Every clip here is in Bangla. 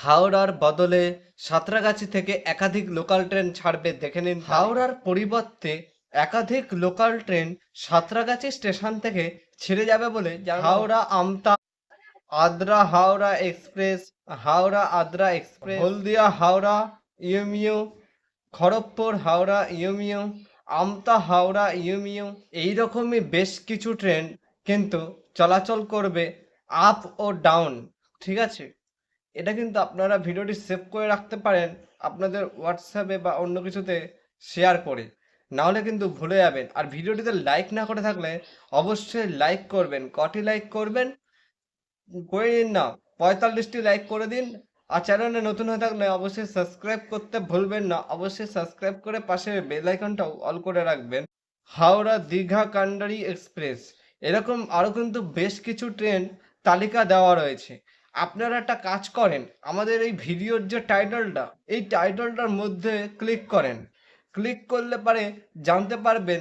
হাওড়ার বদলে সাঁতরাগাছি থেকে একাধিক লোকাল ট্রেন ছাড়বে দেখে নিন হাওড়ার পরিবর্তে একাধিক লোকাল ট্রেন সাঁতরাগাছি স্টেশন থেকে ছেড়ে যাবে বলে Howrah Amta Adra Howrah express Howrah Adra express Haldia Howrah EMU Kharagpur Howrah EMU Amta Howrah EMU এইরকমই বেশ কিছু ট্রেন কিন্তু চলাচল করবে আপ ও ডাউন ঠিক আছে? এটা কিন্তু আপনারা ভিডিওটি সেভ করে রাখতে পারেন, আপনাদের হোয়াটসঅ্যাপে বা অন্য কিছুতে শেয়ার করে। নাহলে কিন্তু ভুলে যাবেন। আর ভিডিওটিতে লাইক না করে থাকলে অবশ্যই লাইক করবেন। কটি লাইক করবেন? করে দিন না। পঁয়তাল্লিশটি লাইক করে দিন। আর চ্যানেলে নতুন হয়ে থাকলে অবশ্যই সাবস্ক্রাইব করতে ভুলবেন না। অবশ্যই সাবস্ক্রাইব করে পাশে বেল আইকনটাও অল করে রাখবেন। হাওড়া দীঘা কান্ডারি এক্সপ্রেস এরকম আরও কিন্তু বেশ কিছু ট্রেন তালিকা দেওয়া রয়েছে। আপনারা একটা কাজ করেন, আমাদের এই ভিডিওর যে টাইটেলটা, এই টাইটেলটার মধ্যে ক্লিক করেন। ক্লিক করলে পরে জানতে পারবেন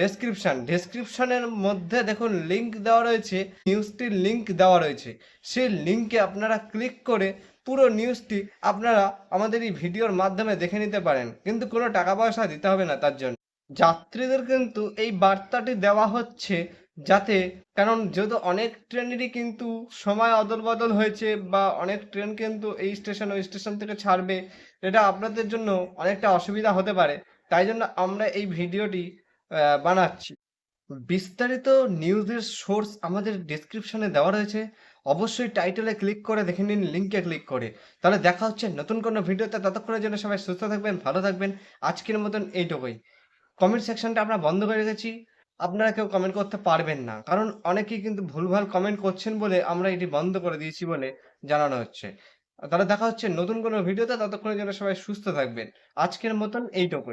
ডেসক্রিপশন ডেসক্রিপশানের মধ্যে দেখুন লিংক দেওয়া রয়েছে নিউজটির লিংক দেওয়া রয়েছে। সেই লিঙ্কে আপনারা ক্লিক করে পুরো নিউজটি আপনারা আমাদের এই ভিডিওর মাধ্যমে দেখে নিতে পারেন। কিন্তু কোনো টাকা পয়সা দিতে হবে না তার জন্য। যাত্রীদের কিন্তু এই বার্তাটি দেওয়া হচ্ছে যাতে, কারণ যেহেতু অনেক ট্রেনেরই কিন্তু সময় অদল বদল হয়েছে বা অনেক ট্রেন কিন্তু এই স্টেশন, ওই স্টেশন থেকে ছাড়বে, এটা আপনাদের জন্য অনেকটা অসুবিধা হতে পারে। তাই জন্য আমরা এই ভিডিওটি বানাচ্ছি। বিস্তারিত নিউজের সোর্স আমাদের ডিসক্রিপশনে দেওয়া রয়েছে। অবশ্যই টাইটেলে ক্লিক করে দেখে নিন লিঙ্কে ক্লিক করে। তাহলে দেখা হচ্ছে নতুন কোনো ভিডিওতে। ততক্ষণের জন্য সবাই সুস্থ থাকবেন, ভালো থাকবেন। আজকের মতন এইটুকুই। কমেন্ট সেকশনটা আমরা বন্ধ করে রেখেছি। আপনারা কেউ কমেন্ট করতে পারবেন না। কারণ অনেকেই কিন্তু ভুলভাল কমেন্ট করছেন বলে আমরা এটি বন্ধ করে দিয়েছি বলে জানানো হচ্ছে। তাহলে দেখা হচ্ছে নতুন কোনো ভিডিওতে। ততক্ষণের জন্য সবাই সুস্থ থাকবেন। আজকের মতন এইটুকুই।